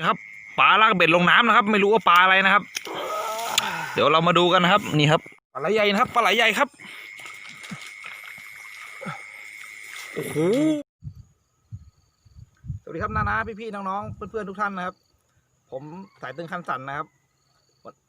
นะครับปลาลากเบ็ดลงน้ำนะครับ ไม่รู้ว่าปลาอะไรนะครับ เดี๋ยวเรามาดูกันนะครับ นี่ครับปลาไหลใหญ่นะครับปลาไหลใหญ่ครับโอ้โหสวัสดีครับนานาพี่ๆน้องๆเพื่อนๆทุกท่านนะครับ ผมสายตึงคันสันนะครับ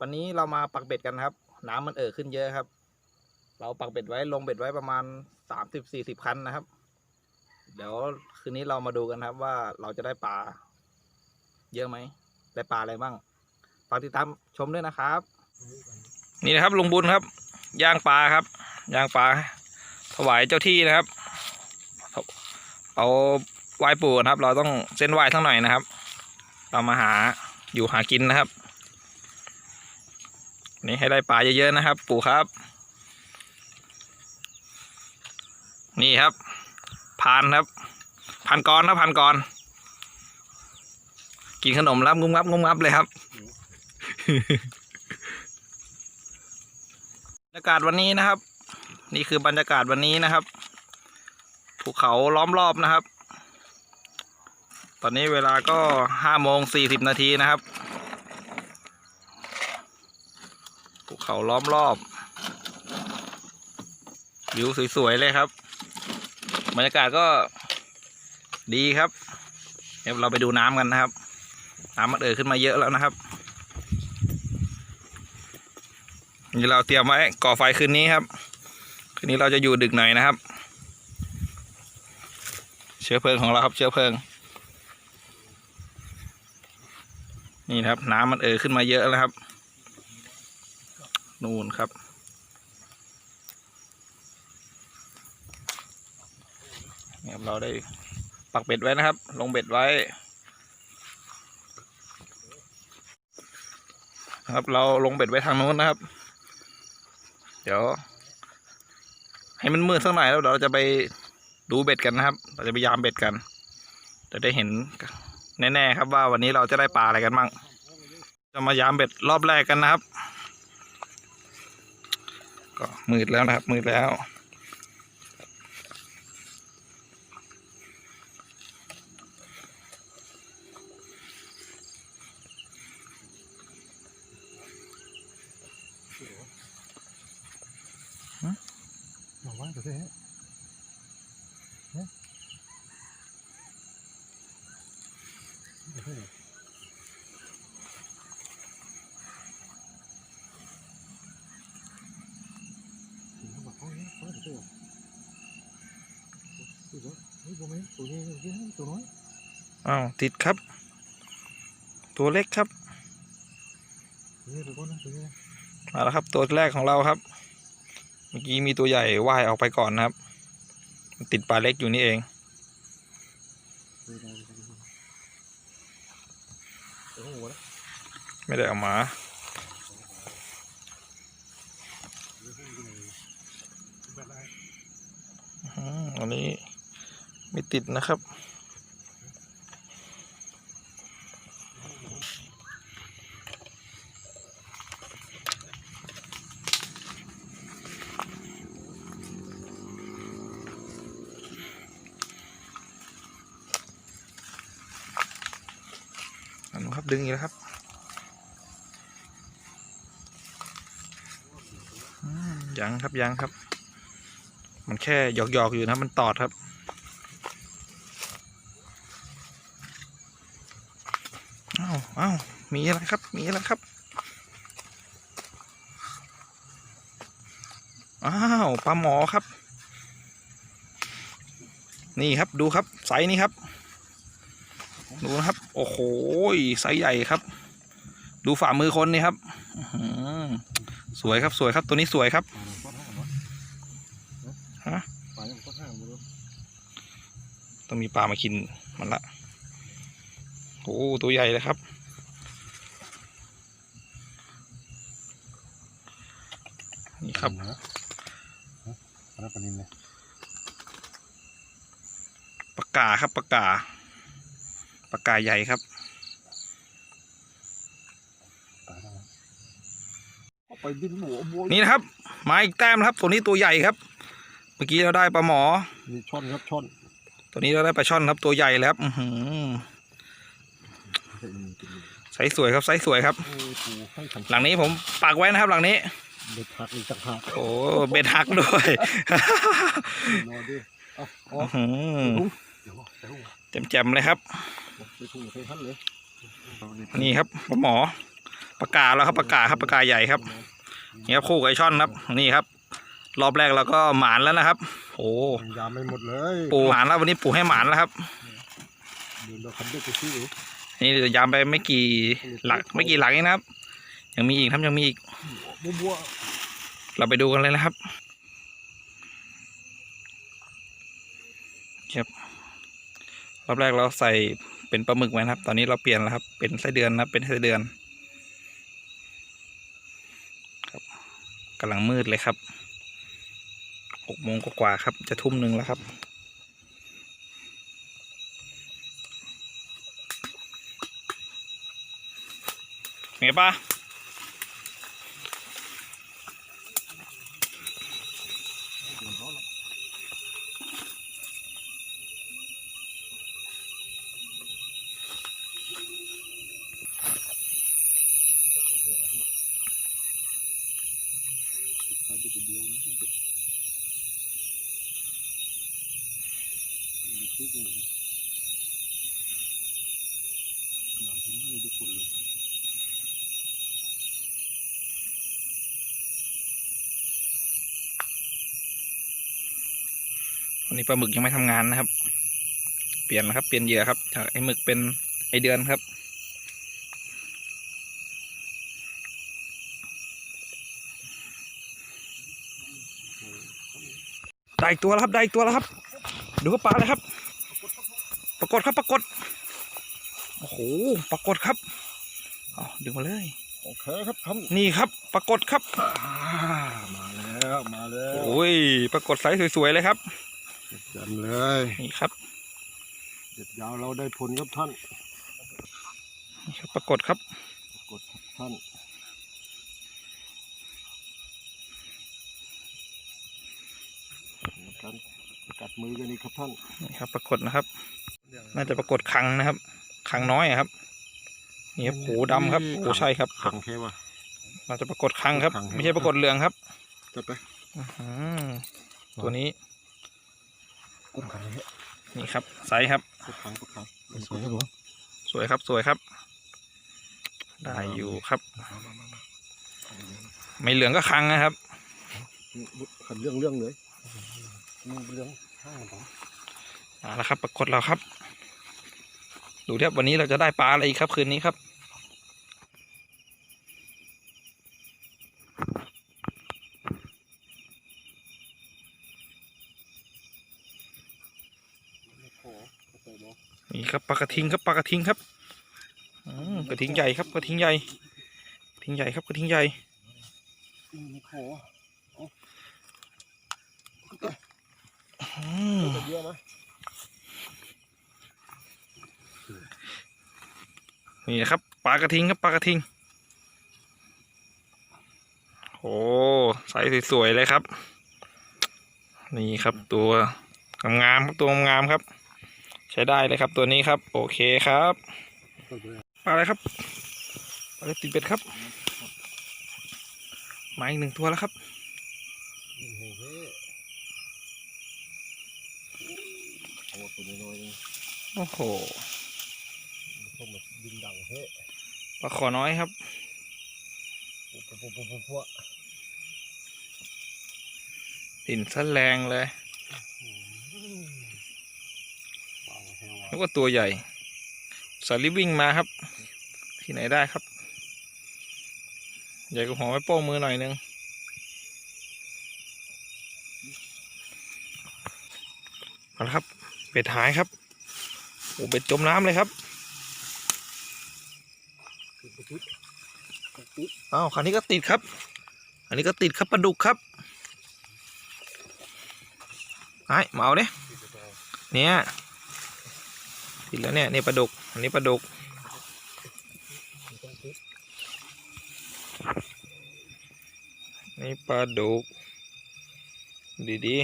วันนี้เรามาปักเบ็ดกันครับ น้ำมันเอ่อขึ้นเยอะครับ เราปักเบ็ดไว้ลงเบ็ดไว้ประมาณสามสิบสี่สิบคันนะครับ เดี๋ยวคืนนี้เรามาดูกันครับว่าเราจะได้ปลา เยอะไหมได้ปลาอะไรบ้างฝากติดตามชมด้วยนะครับ นี่นะครับลุงบุญครับย่างปลาครับย่างปลาถวายเจ้าที่นะครับ เอาไหว้ปู่นะครับ เราต้องเส้นไหว้ทั้งหน่อยนะครับ เรามาหาอยู่หากินนะครับ นี่ให้ได้ปลาเยอะๆนะครับ ปู่ครับ นี่ครับพานครับพันกรครับพันกร กินขนมรับงุ้มงับงุ้มงับเลยครับ บรรยากาศวันนี้นะครับ นี่คือบรรยากาศวันนี้นะครับ ภูเขาล้อมรอบนะครับ ตอนนี้เวลาก็ห้าโมงสี่สิบนาทีนะครับ ภูเขาล้อมรอบ วิวสวยๆเลยครับ บรรยากาศก็ดีครับ เดี๋ยวเราไปดูน้ำกันนะครับ น้ำมันเอ่อขึ้นมาเยอะแล้วนะครับนี่เราเตรียมไว้ก่อไฟคืนนี้ครับ คืนนี้เราจะอยู่ดึกหน่อยนะครับ เชื้อเพลิงของเราครับเชื้อเพลิง นี่นะครับ น้ำมันเอ่อขึ้นมาเยอะแล้วครับ นู่นครับเนี่ยครับเราได้ปักเบ็ดไว้นะครับ ลงเบ็ดไว้ ครับ เราลงเบ็ดไว้ทางโน้นนะครับ เดี๋ยว ให้มันมืดสักหน่อยแล้วเดี๋ยวเราจะไปดูเบ็ดกันนะครับ เราจะไปยามเบ็ดกันจะได้เห็นแน่ๆครับว่าวันนี้เราจะได้ปลาอะไรกันบ้างจะมายามเบ็ดรอบแรกกันนะครับ ก็มืดแล้วนะครับ มืดแล้ว อ้าวติดครับ ตัวเล็กครับมาแล้วครับ ตัวแรกของเราครับ เมื่อกี้มีตัวใหญ่ว่ายออกไปก่อนนะครับ ติดปลาเล็กอยู่นี่เอง นะไม่ได้เอามาอันนี้ไม่ติดนะครับ อันนู้นครับดึงอีกแล้วครับอืม ยังครับยังครับ มันแค่หยอกๆอกอยู่นะมันตอดครับ อ้าวอ้าวมีอะไรครับ มีอะไรครับ อ้าวปลาหมอครับ นี่ครับดูครับไซส์นี้ครับดูนะครับ โอ้โหไซส์ใหญ่ครับ ดูฝ่ามือคนนี่ครับอื สวยครับสวยครับตัวนี้สวยครับต้องมีปลามากินมันละโอ้ตัวใหญ่เลยครับ นี่ครับ Hả? Hả? Bà này bà nhìn này ปากกาครับปากกาปากกาใหญ่ครับ Phải đi mổ mua นี่นะครับมาอีกแต้มนะครับ ตัวนี้ตัวใหญ่ครับ เมื่อกี้เราได้ปลาหมอ มีช่อนครับช่อน ตัวนี้เราได้ปลาช่อนครับตัวใหญ่แล้วครับอือหือให้มันกินเลยไซส์สวยครับไซส์สวยครับโอ้ยปูให้ทำหลังนี้ผมปักไว้นะครับ หลังนี้เด็ดพักอีกสักพักโอ้เบ็ดหักด้วยนอนดิเอาเอาอื้อหือเดี๋ยวเดี๋ยวเต็มแจ่มๆเลยครับไปทุ่งไปท่านเลยนี่ครับปลาหมอปลากาแล้วครับปลากาครับปลากาใหญ่ครับ นี่ครับคู่กับไอช่อนครับ นี่ครับ รอบแรกเราก็หมานแล้วนะครับ โอ้ยามไม่หมดเลยปูหมานแล้ววันนี้ปูให้หมานแล้วครับเดี๋ยวเราคันเด็กไปซื้อนี่เดี๋ยวยามไปไม่กี่หลักไม่กี่หลักเองนะครับ ยังมีอีกครับยังมีอีกบัวบัวเราไปดูกันเลยนะครับครับรอบแรกเราใส่เป็นปลาหมึกไว้นะครับ ตอนนี้เราเปลี่ยนแล้วครับ เป็นไส้เดือนนะครับเป็นไส้เดือน ครับ กำลังมืดเลยครับหกโมงกว่าครับ จะทุ่มหนึ่งแล้วครับ ไงป้า คันเด็กเดียวนี่เด็กมันซื้อกันยามที่นี่เด็กคนเลย วันนี้ปลาหมึกยังไม่ทำงานนะครับ เปลี่ยนแล้วครับ เปลี่ยนเหยื่อครับ จากไอ้หมึกเป็นไอเดือนครับ ได้อีกตัวแล้วครับ ได้อีกตัวแล้วครับ ดูครับปลาเลยครับ ปรากฏครับปรากฏโอ้โหปรากฏครับเอาดึงมาเลย โอเคครับท่านนี่ครับ ปรากฏครับอ่ามาแล้ว มาแล้ว โอ้ย ปรากฏไซส์สวยๆเลยครับ จำเลยนี่ครับเด็ดยาวเราได้ผลครับท่านนี่ครับปรากฏครับกดครับท่านการกัดมือกันนี่ครับท่านนี่ครับปรากฏนะครับ น่าจะปรากฏคังนะครับคังน้อยอะครับนี่ครับหูดำครับโอ้ใช่ครับขังแค่ว่าน่าจะปรากฏคังครับคังไม่ใช่ปรากฏเหลืองครับจะไปอื้อหือตัวนี้ กุ้งขังแค่นี่ครับไซส์ครับกดขังกดขังสวยครับผมสวยครับสวยครับ ได้อยู่ครับมามามามาไม่เหลืองก็คังนะครับขันเรื่องเรื่องเลยมึงเรื่องข้างผมเอาละครับปรากฏเราครับ ดูที่ครับวันนี้เราจะได้ปลาอะไรอีกครับคืนนี้ครับ ขอเข้าใจบ่ นี่ครับปลากระทิงครับปลากระทิงครับอืมกระทิงใหญ่ครับกระทิงใหญ่กระทิงใหญ่ครับกระทิงใหญ่อืมขออืมจะเยอะไหมนี่นะครับปลากระทิงครับปลากระทิง โอ้ไซส์สวยๆเลยครับ นี่ครับตัวงามๆครับตัวงามๆครับ ใช้ได้เลยครับตัวนี้ครับ โอเคครับปลาอะไรครับปลาอะไรติดเบ็ดครับมาอีกหนึ่งตัวแล้วครับโอ้โหปลาขอน้อยครับปุ๊บปุ๊บปุ๊บปุ๊บปุ๊บติ่นซะแรงเลย นึกว่าตัวใหญ่สาลิวิ่งมาครับ ที่ไหนได้ครับ ใหญ่กว่าหัวไม้โป้งมือหน่อยนึงมาครับเบ็ดหายครับโอ้เบ็ดจมน้ำเลยครับอ้าวคันนี้ก็ติดครับ อันนี้ก็ติดครับปลาดุกครับไอ้มาเอาเด้เนี่ย ติดแล้วเนี่ยนี่ปลาดุกอันนี้ปลาดุกนี่ปลาดุกดีดี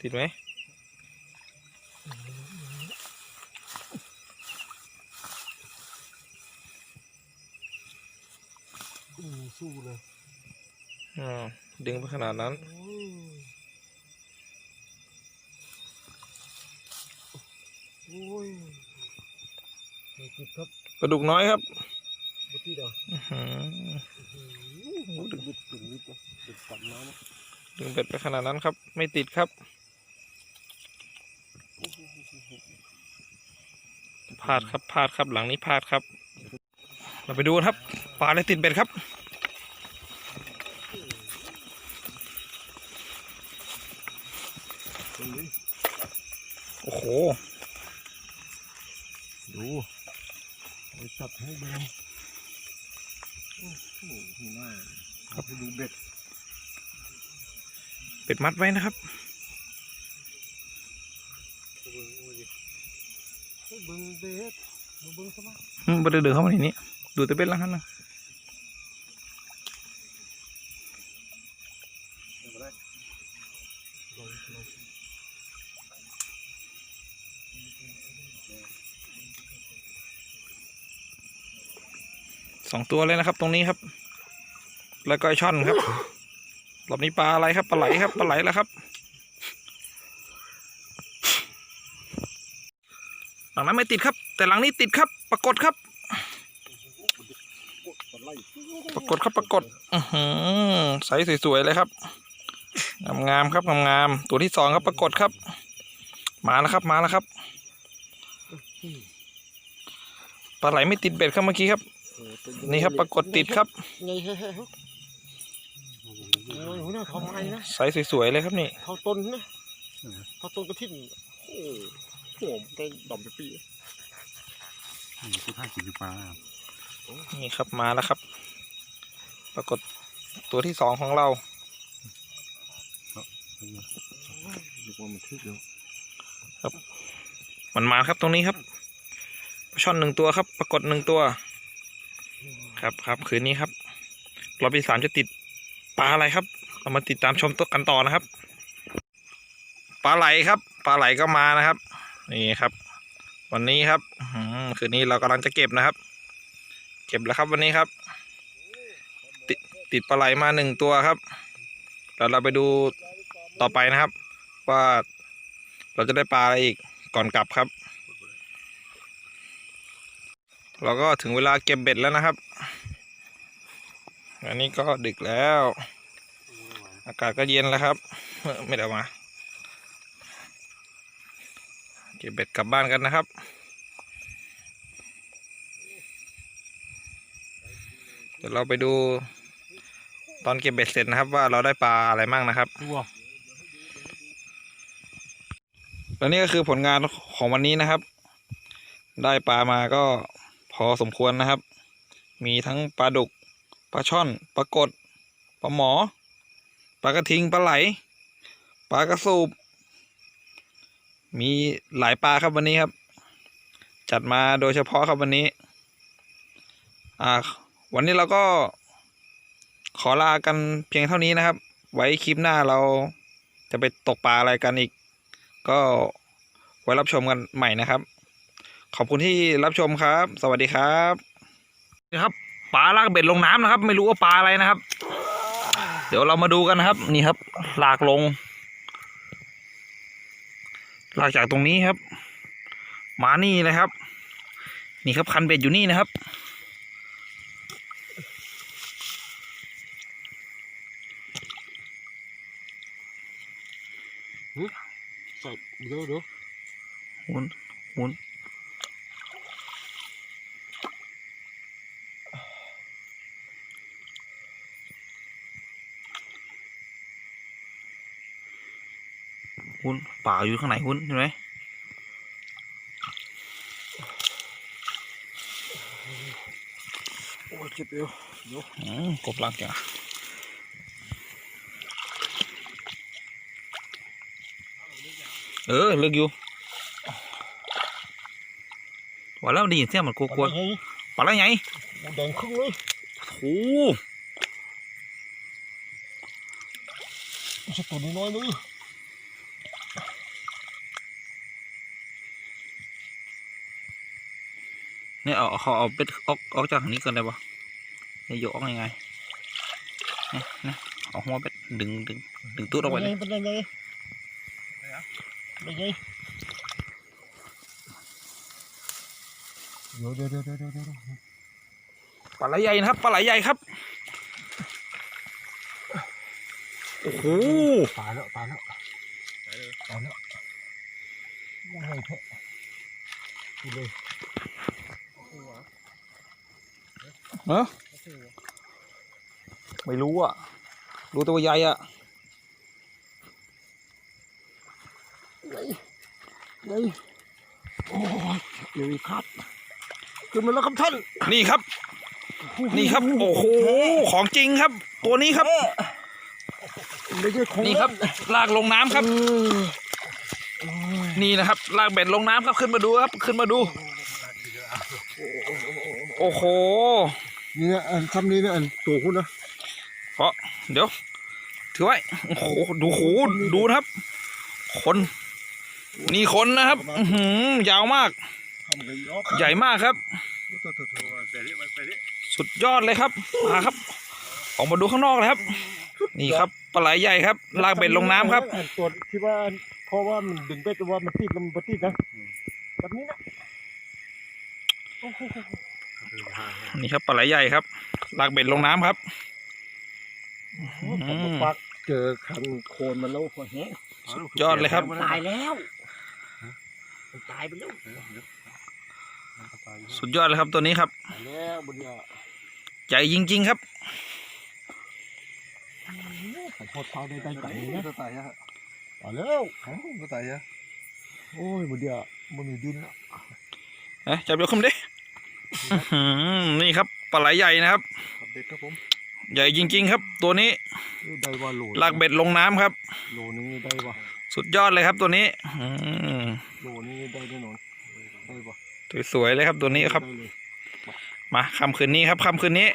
ติดไหม อืมสู้เลย อ่า ดึงไปขนาดนั้นโอ้ยโอ้ยไม่ติดครับปลาดุกน้อยครับไม่ติดอะอื้อหือโอ้โหดึงตึงนิดนะดึงตึงเบ็ดไปขนาดนั้นครับ ไม่ติดครับ พลาดครับพลาดครับหลังนี้พลาดครับ เราไปดูครับ ปลาอะไรติดเบ็ดครับ ตรงนี้ โอ้โห ดูไปจับให้ดูโอ้โหนี่น่าครับไปดูเบ็ดเบ็ดมัดไว้นะครับเบิ้งโอ้ยเฮ้ยเบิ้งเบ็ดดูเบิ้งซะมั้งอืมบ่ได้เดือเข้ามาในนี้ ดูแต่เบ็ดละหันนะ เดี๋ยวมาได้ลองลอง สองตัวเลยนะครับ ตรงนี้ครับ แล้วก็ไอช่อนครับรอบนี้ปลาอะไรครับปลาไหลครับปลาไหลแล้วครับหลังนั้นไม่ติดครับ แต่หลังนี้ติดครับ ปรากฏครับ ปรากฏครับปรากฏอือหือใสสวยๆเลยครับงามๆครับงามๆตัวที่สองครับปรากฏครับ มาแล้วครับมาแล้วครับปลาไหลไม่ติดเบ็ดครับเมื่อกี้ครับ นี่ครับปรากฏติดครับไงเฮ้ยเฮ้ยเฮ้ยโอ้ยหัวหน้าทำไมนะใสสวยๆเลยครับนี่เขาต้นนะเขาต้นกระถิ่นโอ้โหผมได้ดำไปปีนี่คือท่ากินปลานี่ครับมาแล้วครับ ปรากฏตัวที่สองของเรานึกว่ามันทึกเดียวมันมาครับตรงนี้ครับปลาช่อนหนึ่งตัวครับ ปรากฏหนึ่งตัว ครับครับคืนนี้ครับรอบที่สามจะติดปลาอะไรครับ เรามาติดตามชมตัวกันต่อนะครับปลาไหลครับปลาไหลก็มานะครับ นี่ครับ วันนี้ครับอืคืนนี้เรากำลังจะเก็บนะครับ เก็บแล้วครับวันนี้ครับ ติดติดปลาไหลมาหนึ่งตัวครับแล้วเราไปดูต่อไปนะครับ ว่าเราจะได้ปลาอะไรอีกก่อนกลับครับ เราก็ถึงเวลาเก็บเบ็ดแล้วนะครับ อันนี้ก็ดึกแล้ว อากาศก็เย็นแล้วครับเอ้อไม่ได้เอามา เก็บเบ็ดกลับบ้านกันนะครับเดี๋ยวเราไปดูตอนเก็บเบ็ดเสร็จนะครับ ว่าเราได้ปลาอะไรมั่งนะครับตัวและนี่ก็คือผลงานของวันนี้นะครับ ได้ปลามาก็พ อสมควรนะครับ มีทั้งปลาดุกปลาช่อนปลากดปลาหมอปลากระทิงปลาไหลปลากระสูบมีหลายปลาครับวันนี้ครับ จัดมาโดยเฉพาะครับวันนี้ อ่า วันนี้เราก็ ขอลากันเพียงเท่านี้นะครับ ไว้คลิปหน้าเราจะไปตกปลาอะไรกันอีก ก็ไว้รับชมกันใหม่นะครับ ขอบคุณที่รับชมครับ สวัสดีครับนี่ครับปลาลากเบ็ดลงน้ำนะครับ ไม่รู้ว่าปลาอะไรนะครับ เดี๋ยวเรามาดูกันนะครับ นี่ครับ ลากลง ลากจากตรงนี้ครับ มานี่เลยครับ นี่ครับคันเบ็ดอยู่นี่นะครับใส่เดี๋ยวเดี๋ยวหมุนหมุน หุ้นป่าอยู่ข้างไหนหุ้นเห็นไหมโอ้ยเจ็บเดียวเดี๋ยวอืมกบลักอย่างเออเลิกอยู่ว่าแล้วไดีเสียงเหมือนกลัวไงๆปลาอะไรไงโอ้แดงครึ่งเลยโอ้ไม่ใช่ตัวน้อยๆเลย เนี่ยเอาเขาเอาเป็ดออกออกจากนี้ก่อนได้ปะเนี่ยยกออกยังไงเนี่ยเนี่ยเอาหัวเป็ดดึงดึงดึงตู้ออกไปเลยเป็นยังไงเป็นยังไงเดี๋ยวเดี๋ยวเดี๋ยวเดี๋ยวเดี๋ยวเดี๋ยวปลาไหลใหญ่นะครับปลาไหลใหญ่ครับโอ้โหตายแล้วตายแล้วตายแล้วยังไงเถอะดูเลย เนอะไม่รู้อะ รู้ตัวาใหญ่อะเลยโอ้ยเดี๋ยวอีกครับขึ้นมาแล้วครับท่าน นี่ครับ นี่ครับ โอ้โห ของจริงครับ ตัวนี้ครับ ไม่ใช่ของนี่ครับ ลากลงน้ำครับเออโอ้ยนี่นะครับ ลากเบ็ดลงน้ำครับ ขึ้นมาดูครับ ขึ้นมาดู โอ้โห นี่นะอันคำนี้นะอันตัวคุณนะเพราะเดี๋ยว ถือไว้โอ้โหดูโหดูนะครับ คน นี่คนนะครับอื้อหือยาวมากทำกันยอกใหญ่มากครับตัวตัวตัวไปดิไปดิสุดยอดเลยครับมาครับ ออกมาดูข้างนอกเลยครับ นี่ครับปลาไหลใหญ่ครับ ลากเบ็ดลงน้ำครับอันตัวที่ว่าเพราะว่ามันดึงเบ็ดแต่ว่ามันติดแล้วมันบ่ติดนะแบบนี้นะโอ้โห นี่ครับปลาไหลใหญ่ครับลากเบ็ดลงน้ำครับผมก็ปักเจอคันโคนมันแล้วพอแห้งยอดเลยครับ ตายแล้วมันตายไปแล้วสุดยอดเลยครับตัวนี้ครับตายแล้วบนเนี่ยใหญ่จริง ๆ ครับขันโคตรเท้าได้ได้ใจนะจะตายฮะตายแล้วจะตายฮะโอ้ยบนเนี่ยมันมีดินอะเอ๊ะจับยกขึ้นมาดิอื้อหือ นี่ครับปลาไหลใหญ่นะครับเด็ดครับผมใหญ่จริง ๆ ครับ ตัวนี้ได้ว่าโหลลากเบ็ดลงน้ำครับโหลนี้ได้ว่าสุดยอดเลยครับตัวนี้อืมโหลนี้ได้แน่นอนได้ว่าสวยๆเลยครับตัวนี้ครับได้เลยมาค่ำคืนนี้ครับค่ำคืนนี้